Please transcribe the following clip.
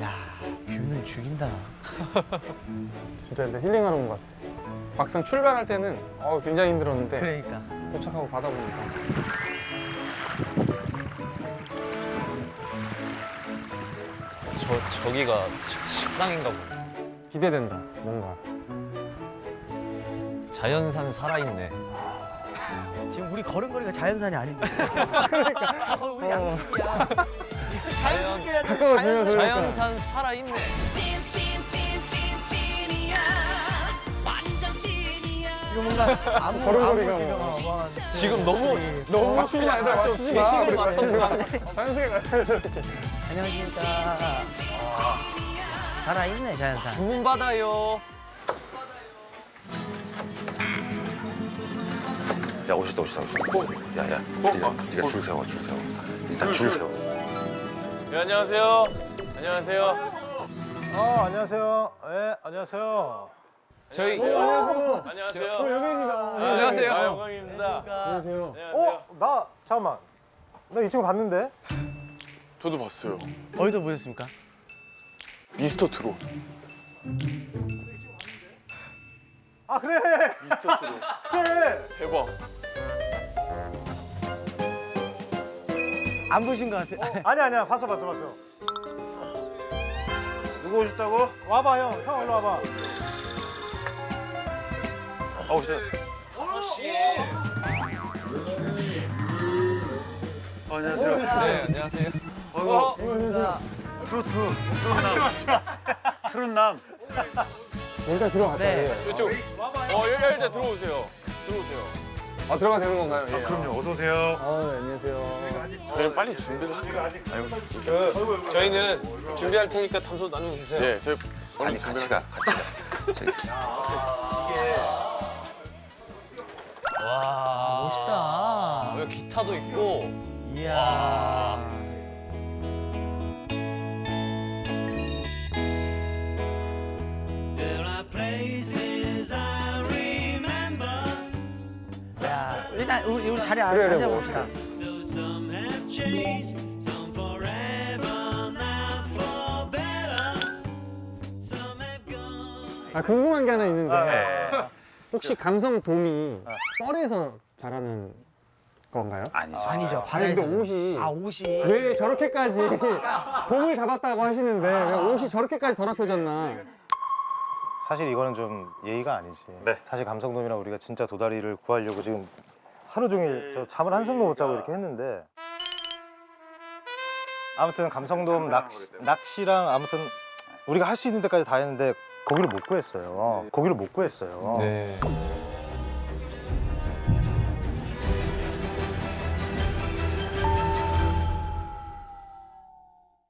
야 뷰는 죽인다. 진짜 근데 힐링하러 온 것 같아. 막상 출발할 때는 어, 굉장히 힘들었는데 그러니까. 도착하고 바다 보니까 저 저기가 식, 식당인가 보네. 기대된다. 뭔가. 자연산 살아있네. 지금 우리 걸음걸이가 자연산이 아닌데. 그러니까. 우리 양식이야. 자연스럽게 해야 돼. 그러니까. 자연산 살아있네. 이거 뭔가 아무 걸음걸이가 아무 지금 뭐. 어, 뭐, 지금 너무 너무 맞추지 마, 얘들아. 좀. 제식을 그래, 맞춰서. 자연스럽게. 이렇게. 안녕하십니까. 살아있네 자연산. 주문받아요. 야 오시다 오시다 오시다 야야 네가, 네가 줄 세워 줄 세워 일단 줄 세워 네, 안녕하세요. 안녕하세요. 어, 안녕하세요. 예, 안녕하세요. 저희 안녕하세요. 안녕하세요. 어, 여기입니다. 안녕하세요. 아, 영광입니다. 안녕하세요. 어, 나 잠깐만. 나 이 친구 봤는데. 저도 봤어요. 어디서 보셨습니까? 미스터 트롯. 아 그래, 미스터 트롯. 그래. 대박. 안 보신 것 같아. 아니 아니야, 봤어, 봤어, 봤어. 누구 오셨다고? 와봐 형, 형 일로 와봐. 아 오시다 어, 안녕하세요 네, 안녕하세요. 어이구 트로트 트롯남 트롯남 일단 들어갔다. 네. 예. 이쪽. 어, 여기 일단 들어오세요. 들어오세요. 아, 들어가 되는 건가요? 예. 그럼요 어서 오세요 아, 네, 안녕하세요. 저희는 빨리 준비를 할까요? 그 저희는 준비할 테니까 담소 나누고 계세요. 네, 저희 얼른 아니 같이 가 같이 가 와, 멋있다. 여기 기타도 있고. 이야. 야, 일단 우리, 우리 자리에 그래, 그래, 앉아 뭐. 봅시다. 아, 궁금한 게 하나 있는데. 네. 혹시 감성 돔이 뻘에서 자라는 건가요? 아니죠 아니죠. 아니, 바다에서. 근데 옷이 아, 옷이. 왜 저렇게까지 돔을 잡았다고 하시는데 왜 옷이 저렇게까지 더럽혀졌나? 사실 이거는 좀 예의가 아니지. 네. 사실 감성돔이랑 우리가 진짜 도다리를 구하려고 지금 하루 종일 저 잠을 한숨도 못 자고 이렇게 했는데. 아무튼 감성돔 낚시, 낚시랑 아무튼 우리가 할 수 있는 데까지 다 했는데 고기를 못 구했어요. 고기를 못 구했어요. 네.